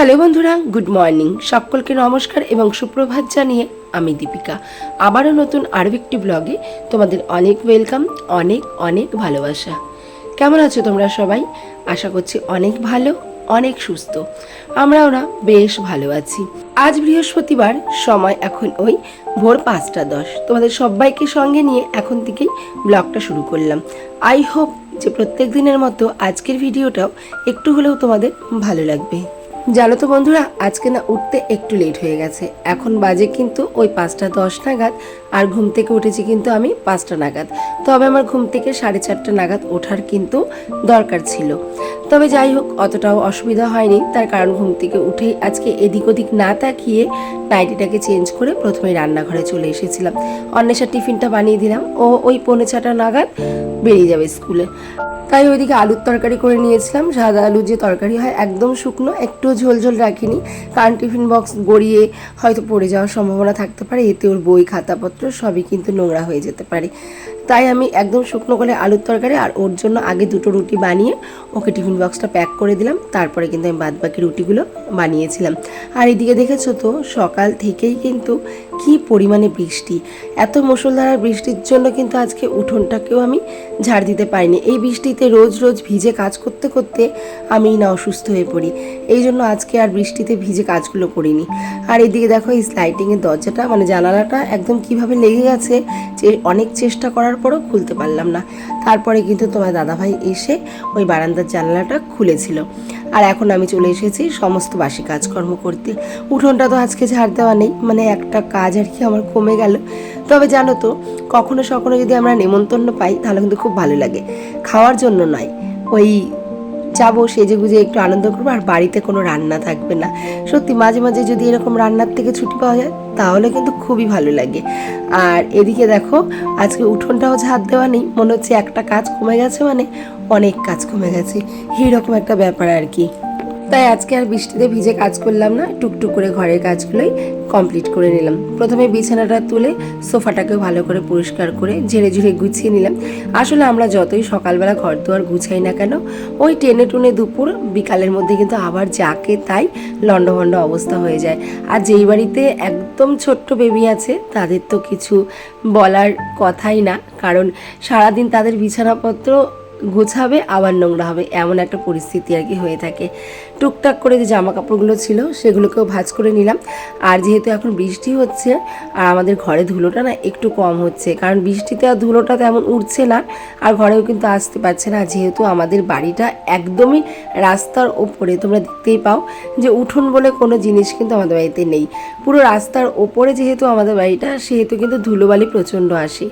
Hello বন্ধুরা, good morning. সকলকে নমস্কার এবং সুপ্রভাত জানিয়ে আমি দীপিকা। আবারও নতুন আরও একটি ব্লগে তোমাদের অনেক ওয়েলকাম, অনেক অনেক ভালোবাসা। কেমন আছো তোমরা সবাই? আশা করছি অনেক ভালো, অনেক সুস্থ। আমরাও না বেশ ভালো আছি। আজ বৃহস্পতিবার, সময় এখন ওই ভোর পাঁচটা দশ। তোমাদের সবাইকে সঙ্গে নিয়ে এখন থেকেই ব্লগটা শুরু করলাম। আই হোপ যে প্রত্যেক দিনের মতো আজকের ভিডিওটাও একটু হলেও তোমাদের ভালো লাগবে। জানো তো বন্ধুরা, আজকে না উঠতে একটু লেট হয়ে গেছে। এখন বাজে কিন্তু ওই পাঁচটা দশ নাগাদ, আর ঘুম থেকে উঠেছি কিন্তু আমি পাঁচটা নাগাদ। তবে আমার ঘুম থেকে সাড়ে চারটা নাগাদ ওঠার কিন্তু দরকার ছিল। তবে যাই হোক, অতটাও অসুবিধা হয়নি। তার কারণ ঘুম থেকে উঠেই আজকে এদিক ওদিক না তাকিয়ে নাইটিটাকে চেঞ্জ করে প্রথমে রান্নাঘরে চলে এসেছিলাম। অন্বেষার টিফিনটা বানিয়ে দিলাম। ও ওই পৌনে ছটা নাগাদ বেরিয়ে যাবে স্কুলে। তাই ওইদিকে আলুর তরকারি করে নিয়েছিলাম। সাদা আলুর যে তরকারি হয় একদম শুকনো, একটু ঝোল ঝোল রাখিনি। কারণ টিফিন বক্স গড়িয়ে হয়তো পড়ে যাওয়ার সম্ভাবনা থাকতে পারে। এতে ওর বই, খাতাপত্র সবই কিন্তু নোংরা হয়ে যেতে পারে। তাই আমি একদম শুকনো করে আলুর তরকারি আর ওর জন্য আগে দুটো রুটি বানিয়ে ওকে টিফিন বক্সটা প্যাক করে দিলাম। তারপরে কিন্তু আমি বাদ বাকি রুটিগুলো বানিয়েছিলাম। আর এদিকে দেখেছ তো, সকাল থেকেই কিন্তু কি পরিমাণে বৃষ্টি? এত মুষলধারার বৃষ্টির জন্য কিন্তু আজকে উঠোনটাকেও আমি ঝাড় দিতে পারিনি। এই বৃষ্টিতে রোজ রোজ ভিজে কাজ করতে করতে আমি না অসুস্থ হয়ে পড়ি। এই জন্য আজকে আর বৃষ্টিতে ভিজে কাজগুলো করিনি। আর এদিকে দেখো এই স্লাইডিংয়ের দরজাটা মানে জানালাটা একদম কীভাবে লেগে গেছে যে অনেক চেষ্টা করার পরও খুলতে পারলাম না। তারপরে কিন্তু তোমার দাদাভাই এসে ওই বারান্দার জানালাটা খুলেছিল। আর এখন আমি চলে এসেছি সমস্ত বাসি কাজকর্ম করতে। উঠোনটা তো আজকে ঝাড় দেওয়া নেই মানে একটা কাজ আর কি আমার কমে গেল। তবে জানো তো, কখনো সখনো যদি আমরা নেমন্তন্ন পাই, তাহলে কিন্তু খুব ভালো লাগে। খাওয়ার জন্য নয়। ওই যাব, সেজে গুজে একটু আনন্দ করব, আর বাড়িতে কোনো রান্না থাকবে না। সত্যি, মাঝে মাঝে যদি এরকম রান্নার থেকে ছুটি পাওয়া যায়, তাহলে কিন্তু খুবই ভালো লাগে। আর এদিকে দেখো, আজকে উঠোনটাও ঝাড় দেওয়া নেই। মনে হচ্ছে একটা কাজ কমে গেছে মানে অনেক কাজ কমে গেছে। এইরকম একটা ব্যাপার আর কি। তাই আজকে আর বৃষ্টিতে ভিজে কাজ করলাম না, টুকটুক করে ঘরের কাজগুলোই কমপ্লিট করে নিলাম। প্রথমে বিছানাটা তুলে সোফাটাকে ভালো করে পরিষ্কার করে ঝেড়ে ঝুড়ে গুছিয়ে নিলাম। আসলে আমরা যতই সকালবেলা ঘর দুয়ার গুছাই না কেন, ওই টেনে টুনে দুপুর, বিকালের মধ্যে কিন্তু আবার যাকে তাই লণ্ডভণ্ড অবস্থা হয়ে যায়। আর যেই বাড়িতে একদম ছোট্ট বেবি আছে, তাদের তো কিছু বলার কথাই না, কারণ সারাদিন তাদের বিছানাপত্র গোছাবে, আবার নোংরা হবে, এমন একটা পরিস্থিতি আর কি হয়ে থাকে। টুকটাক করে যে জামা কাপড়গুলো ছিল সেগুলোকেও ভাঁজ করে নিলাম। আর যেহেতু এখন বৃষ্টি হচ্ছে, আর আমাদের ঘরে ধুলোটা না একটু কম হচ্ছে, কারণ বৃষ্টিতে আর ধুলোটা তেমন উঠছে না, আর ঘরেও কিন্তু আসতে পারছে না, যেহেতু আমাদের বাড়িটা একদমই রাস্তার ওপরে। তোমরা দেখতেই পাও যে উঠোন বলে কোনো জিনিস কিন্তু আমাদের বাড়িতে নেই। পুরো রাস্তার ওপরে যেহেতু আমাদের বাড়িটা, সেহেতু কিন্তু ধুলোবালি প্রচণ্ড আসে।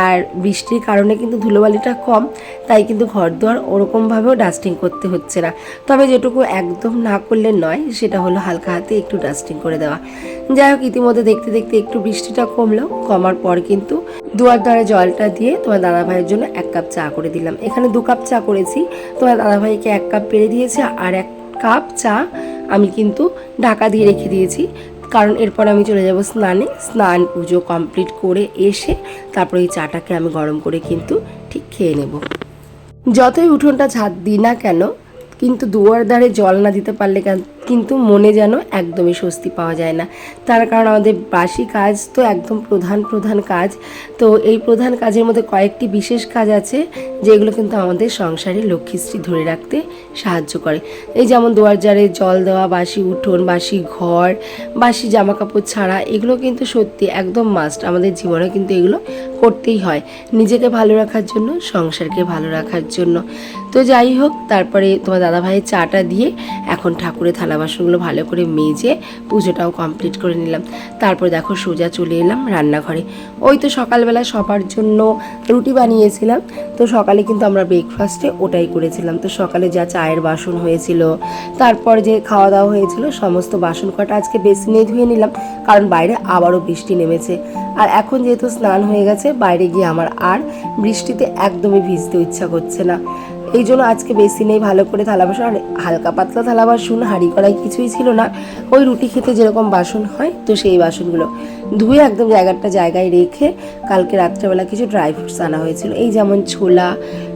আর বৃষ্টির কারণে কিন্তু ধুলোবালিটা কম, তাই কিন্তু ঘর দুয়ার ওরকমভাবেও ডাস্টিং করতে হচ্ছে না। তবে যেটুকু একদম না করলে নয়, সেটা হলো হালকা হাতে একটু ডাস্টিং করে দেওয়া। যাই হোক, ইতিমধ্যে দেখতে দেখতে একটু বৃষ্টিটা কমলো, কমার পর কিন্তু দুয়ার দ্বারে জলটা দিয়ে তোমার দাদা ভাইয়ের জন্য এক কাপ চা করে দিলাম। এখানে দু কাপ চা করেছি, তোমার দাদা ভাইকে এক কাপ পেরে দিয়েছে আর এক কাপ চা আমি কিন্তু ঢাকা দিয়ে রেখে দিয়েছি। কারণ এরপর আমি চলে যাব স্নানে, স্নান পুজো কমপ্লিট করে এসে তারপরে এই চাটাকে আমি গরম করে কিন্তু ঠিক খেয়ে নেব। যতই উঠোনটা ঝাঁট দিই না কেন কিন্তু দুয়ার ধারে জল না দিতে পারলে কিন্তু মনে যেন একদমই স্বস্তি পাওয়া যায় না। তার কারণ আমাদের বাসি কাজ তো একদম প্রধান প্রধান কাজ। তো এই প্রধান কাজের মধ্যে কয়েকটি বিশেষ কাজ আছে, যেগুলো কিন্তু আমাদের সংসারে লক্ষ্মীশ্রী ধরে রাখতে সাহায্য করে। এই যেমন দুয়ার জারে জল দেওয়া, বাসি উঠোন, বাসি ঘর, বাসি জামা কাপড় ছাড়া, এগুলো কিন্তু সত্যি একদম মাস্ট আমাদের জীবনে কিন্তু এগুলো করতেই হয়। নিজেকে ভালো রাখার জন্য, সংসারকে ভালো রাখার জন্য। তো যাই হোক, তারপরে তোমার দাদা ভাইয়ের চাটা দিয়ে এখন ঠাকুরের থালা বাসনগুলো ভালো করে মেজে পুজোটাও কমপ্লিট করে নিলাম। তারপর দেখো সোজা চলে এলাম রান্নাঘরে। ওই তো সকালবেলা সবার জন্য রুটি বানিয়েছিলাম। তো সকালে কিন্তু আমরা ব্রেকফাস্টে ওটাই করেছিলাম। তো সকালে যা চায়ের বাসন হয়েছিল, তারপর যে খাওয়া দাওয়া হয়েছিল, সমস্ত বাসন কটা আজকে বেসিনে ধুয়ে নিলাম। কারণ বাইরে আবারও বৃষ্টি নেমেছে। আর এখন যেহেতু স্নান হয়ে গেছে, বাইরে গিয়ে আমার আর বৃষ্টিতে একদমই ভিজতে ইচ্ছা করছে না। এই জন্য আজকে বেশি নেই, ভালো করে থালা বাসন। আর হালকা পাতলা থালা বাসন, হাঁড়ি কড়াই কিছুই ছিল না। ওই রুটি খেতে যেরকম বাসন হয়, তো সেই বাসনগুলো ধুয়ে একদম জায়গাটা জায়গায় রেখে কালকে রাত্রেবেলা কিছু ড্রাই ফ্রুটস আনা হয়েছিল। এই যেমন ছোলা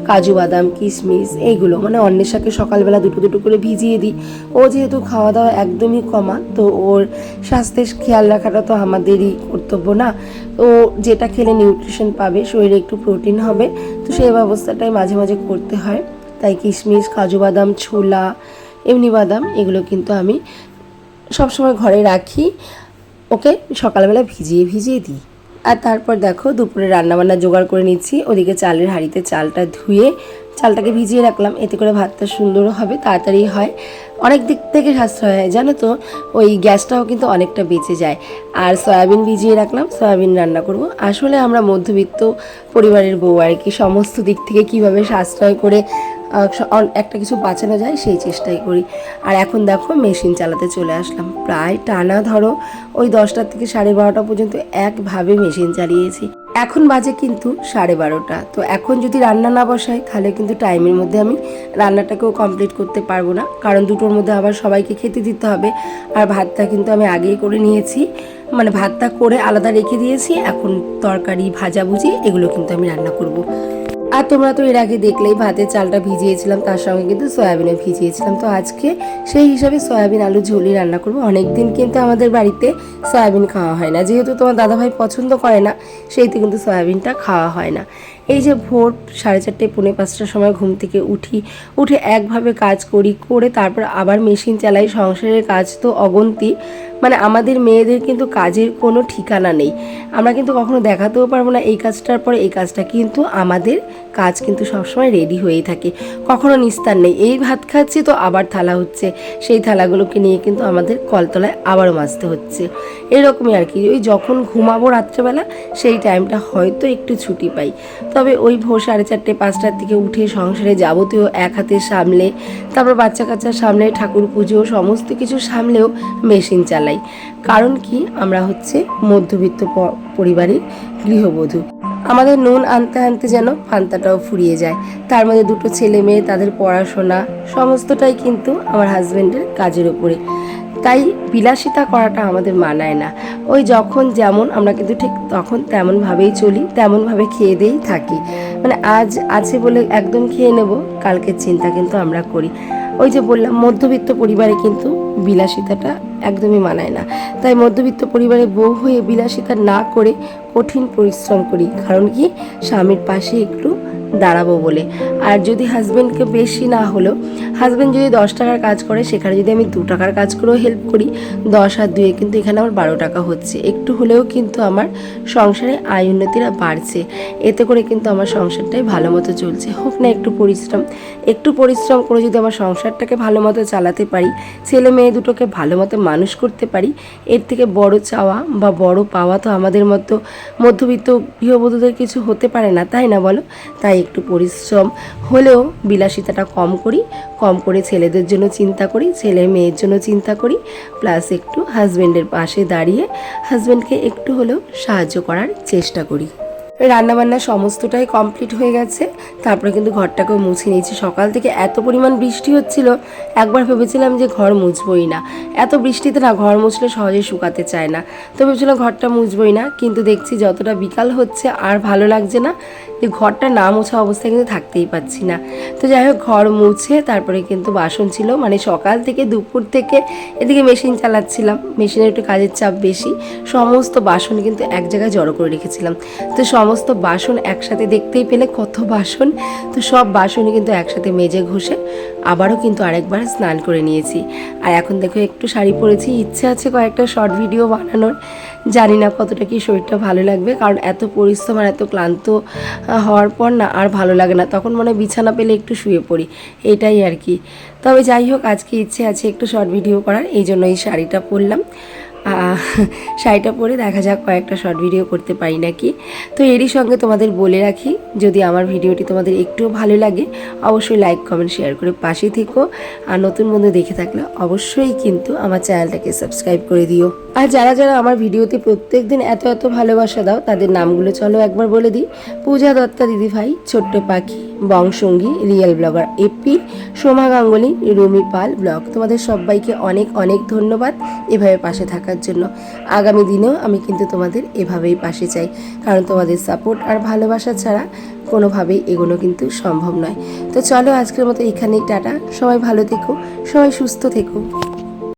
কাজু বাদাম, কিশমিশ, এইগুলো। মানে অন্বেষাকে সকালবেলা দুটো দুটো করে ভিজিয়ে দিই। ও যেহেতু খাওয়া দাওয়া একদমই কমা, তো ওর স্বাস্থ্যের খেয়াল রাখাটা তো আমাদেরই কর্তব্য না? ও যেটা খেলে নিউট্রিশন পাবে, শরীরে একটু প্রোটিন হবে, তো সেই ব্যবস্থাটাই মাঝে মাঝে করতে হয়। তাই কিশমিশ, কাজু বাদাম, ছোলা, এমনি বাদাম, এগুলো কিন্তু আমি সবসময় ঘরে রাখি। ওকে সকালবেলা ভিজিয়ে ভিজিয়ে দিই। আর তারপর দেখো দুপুরে রান্নাবান্না জোগাড় করে নিচ্ছি। ওদিকে চালের হাঁড়িতে চালটা ধুয়ে চালটাকে ভিজিয়ে রাখলাম। এতে করে ভাতটা সুন্দরও হবে, তাড়াতাড়ি হয়। অনেক দিক থেকে সাশ্রয় হয়, জানো তো? ওই গ্যাসটাও কিন্তু অনেকটা বেঁচে যায়। আর সয়াবিন ভিজিয়ে রাখলাম, সয়াবিন রান্না করব। আসলে আমরা মধ্যবিত্ত পরিবারের বউ আর কি, সমস্ত দিক থেকে কীভাবে সাশ্রয় করে একটা কিছু বাঁচানো যায়, সেই চেষ্টাই করি। আর এখন দেখো মেশিন চালাতে চলে আসলাম। প্রায় টানা ধরো, ওই দশটা থেকে সাড়ে বারোটা পর্যন্ত একভাবে মেশিন চালিয়েছি। এখন বাজে কিন্তু সাড়ে বারোটা। তো এখন যদি রান্না না বসাই, তাহলে কিন্তু টাইমের মধ্যে আমি রান্নাটাকেও কমপ্লিট করতে পারব না। কারণ দুটোর মধ্যে আবার সবাইকে খেতে দিতে হবে। আর ভাতটা কিন্তু আমি আগেই করে নিয়েছি। মানে ভাতটা করে আলাদা রেখে দিয়েছি। এখন তরকারি, ভাজাভুজি, এগুলো কিন্তু আমি রান্না করব। আর তোমরা তো এর আগে দেখলেই ভাতের চালটা ভিজিয়েছিলাম, তার সঙ্গে কিন্তু সয়াবিনও ভিজিয়েছিলাম। তো আজকে সেই হিসাবে সয়াবিন, আলু, ঝোলই রান্না করব। অনেক দিন কিন্তু আমাদের বাড়িতে সয়াবিন খাওয়া হয় না। যেহেতু তোমার দাদাভাই পছন্দ করে না, সেইতে কিন্তু সয়াবিনটা খাওয়া হয় না। এই যে ভোর সাড়ে চারটে, পৌনে পাঁচটার সময় ঘুম থেকে উঠি, উঠে একভাবে কাজ করি, করে তারপর আবার মেশিন চালাই, সংসারের কাজ তো অগন্তি। মানে আমাদের মেয়েদের কিন্তু কাজের কোনো ঠিকানা নেই। আমরা কিন্তু কখনো দেখাতেও পারব না এই কাজটার পরে, এই কাজটা কিন্তু আমাদের কাজ কিন্তু সবসময় রেডি হয়েই থাকে। কখনো নিস্তার নেই। এই ভাত খাচ্ছি তো আবার থালা হচ্ছে। সেই থালাগুলোকে নিয়ে কিন্তু আমাদের কলতলায় আবারও মাজতে হচ্ছে। এরকমই আর কি। ওই যখন ঘুমাবো রাত্রেবেলা, সেই টাইমটা হয়তো একটু ছুটি পাই। তবে ওই ভোর সাড়ে চারটে, পাঁচটার দিকে উঠে সংসারে যাবতীয় এক হাতে সামলে, তারপর বাচ্চা কাচ্চা সামলে, ঠাকুর পুজো, সমস্ত কিছু সামলেও মেশিন চালাই। কারণ কি? আমরা হচ্ছে মধ্যবিত্ত পরিবারের গৃহবধূ। আমাদের নুন আনতে আনতে যেন পান্তাটাও ফুরিয়ে যায়। তার মধ্যে দুটো ছেলে মেয়ে, তাদের পড়াশোনা, সমস্তটাই কিন্তু আমার হাজব্যান্ডের কাজের উপরে। তাই বিলাসিতা করাটা আমাদের মানায় না। ওই যখন যেমন আমরা কিন্তু ঠিক তখন তেমনভাবেই চলি, তেমনভাবে খেয়ে দিয়েই থাকি। মানে আজ আছে বলে একদম খেয়ে নেব, কালকের চিন্তা কিন্তু আমরা করি। ওই যে বললাম, মধ্যবিত্ত পরিবারে কিন্তু বিলাসিতাটা একদমই মানায় না। তাই মধ্যবিত্ত পরিবারে বউ হয়ে বিলাসিতা না করে কঠিন পরিশ্রম করি। কারণ কি? স্বামীর পাশে একটু দাঁড়াবো বলে। আর যদি হাজব্যান্ডকে বেশি না হলেও হাজব্যান্ড যদি দশ টাকার কাজ করে, সেখানে যদি আমি দু টাকার কাজ করেও হেল্প করি, দশ আর দুয়ে কিন্তু এখানে আমার বারো টাকা হচ্ছে। একটু হলেও কিন্তু আমার সংসারে আয় উন্নতিরা বাড়ছে। এতে করে কিন্তু আমার সংসারটাই ভালো মতো চলছে। হোক না একটু পরিশ্রম। একটু পরিশ্রম করে যদি আমার সংসারটাকে ভালো মতো চালাতে পারি, ছেলে মেয়ে দুটোকে ভালো মতো মানুষ করতে পারি, এর থেকে বড় চাওয়া বা বড় পাওয়া তো আমাদের মতো মধ্যবিত্ত গৃহবধূদের কিছু হতে পারে না, তাই না বলো? তাই একটু পরিশ্রম হলেও বিলাসিতাটা কম করি, কম করে ছেলেদের জন্য চিন্তা করি, ছেলে মেয়ের জন্য চিন্তা করি প্লাস একটু হাজব্যান্ডের পাশে দাঁড়িয়ে হাজব্যান্ডকে একটু হলেও সাহায্য করার চেষ্টা করি। রান্নাবান্না সমস্তটাই কমপ্লিট হয়ে গেছে। তারপরে কিন্তু ঘরটাকেও মুছে নিয়েছি। সকাল থেকে এত পরিমাণ বৃষ্টি হচ্ছিল, একবার ভেবেছিলাম যে ঘর মুছবই না। এত বৃষ্টিতে না ঘর মুছলে সহজে শুকাতে চায় না। তো ভেবেছিলাম ঘরটা মুছবই না, কিন্তু দেখছি যতটা বিকাল হচ্ছে আর ভালো লাগছে না, যে ঘরটা না মোছা অবস্থায় কিন্তু থাকতেই পাচ্ছি না। তো যাই হোক, ঘর মুছে তারপরে কিন্তু বাসন ছিল। মানে সকাল থেকে দুপুর থেকে এদিকে মেশিন চালাচ্ছিলাম। মেশিনের একটু কাজের চাপ বেশি। সমস্ত বাসন কিন্তু এক জায়গায় জড়ো করে রেখেছিলাম। তো সমস্ত বাসন একসাথে দেখতেই পেলে কত বাসন। তো সব বাসনই কিন্তু একসাথে মেজে ঘষে আবারও কিন্তু আরেকবার স্নান করে নিয়েছি। আর এখন দেখো একটু শাড়ি পরেছি, ইচ্ছে আছে কয়েকটা শর্ট ভিডিও বানানোর। জানি না কতটা কি শরীরটা ভালো লাগবে, কারণ এত পরিশ্রম আর এত ক্লান্ত হওয়ার পর না আর ভালো লাগে না। তখন মনে বিছানা পেলে একটু শুয়ে পড়ি, এটাই আর কি। তবে যাই হোক, আজকে ইচ্ছে আছে একটু শর্ট ভিডিও করার, এই জন্য এই শাড়িটা পরলাম। শাড়িটা পরে দেখা যাক কয়েকটা শর্ট ভিডিও করতে পারি নাকি। তো এরই সঙ্গে তোমাদের বলে রাখি, যদি আমার ভিডিওটি তোমাদের একটুও ভালো লাগে, অবশ্যই লাইক কমেন্ট শেয়ার করে পাশে থেকো। আর নতুন বন্ধু দেখে থাকলে অবশ্যই কিন্তু আমার চ্যানেলটাকে সাবস্ক্রাইব করে দিও। আর যারা যারা আমার ভিডিওতে প্রত্যেক দিন এত এত ভালোবাসা দাও, তাদের নামগুলো চলো একবার বলে দিই। পূজা দত্তা দিদিভাই ছোট্ট পাখি বংসঙ্গী রিয়েল ব্লগার এপি, সোমা গাঙ্গুলি, রুমি পাল ব্লগ। তোমাদের সবাইকে অনেক অনেক ধন্যবাদ এভাবে পাশে থাকার জন্য। আগামী দিনেও আমি কিন্তু তোমাদের এভাবেই পাশে চাই, কারণ তোমাদের সাপোর্ট আর ভালোবাসা ছাড়া কোনোভাবেই এগোনো কিন্তু সম্ভব নয়। তো চলো আজকের মতো এখানেই টাটা। সবাই ভালো থেকো, সবাই সুস্থ থেকো।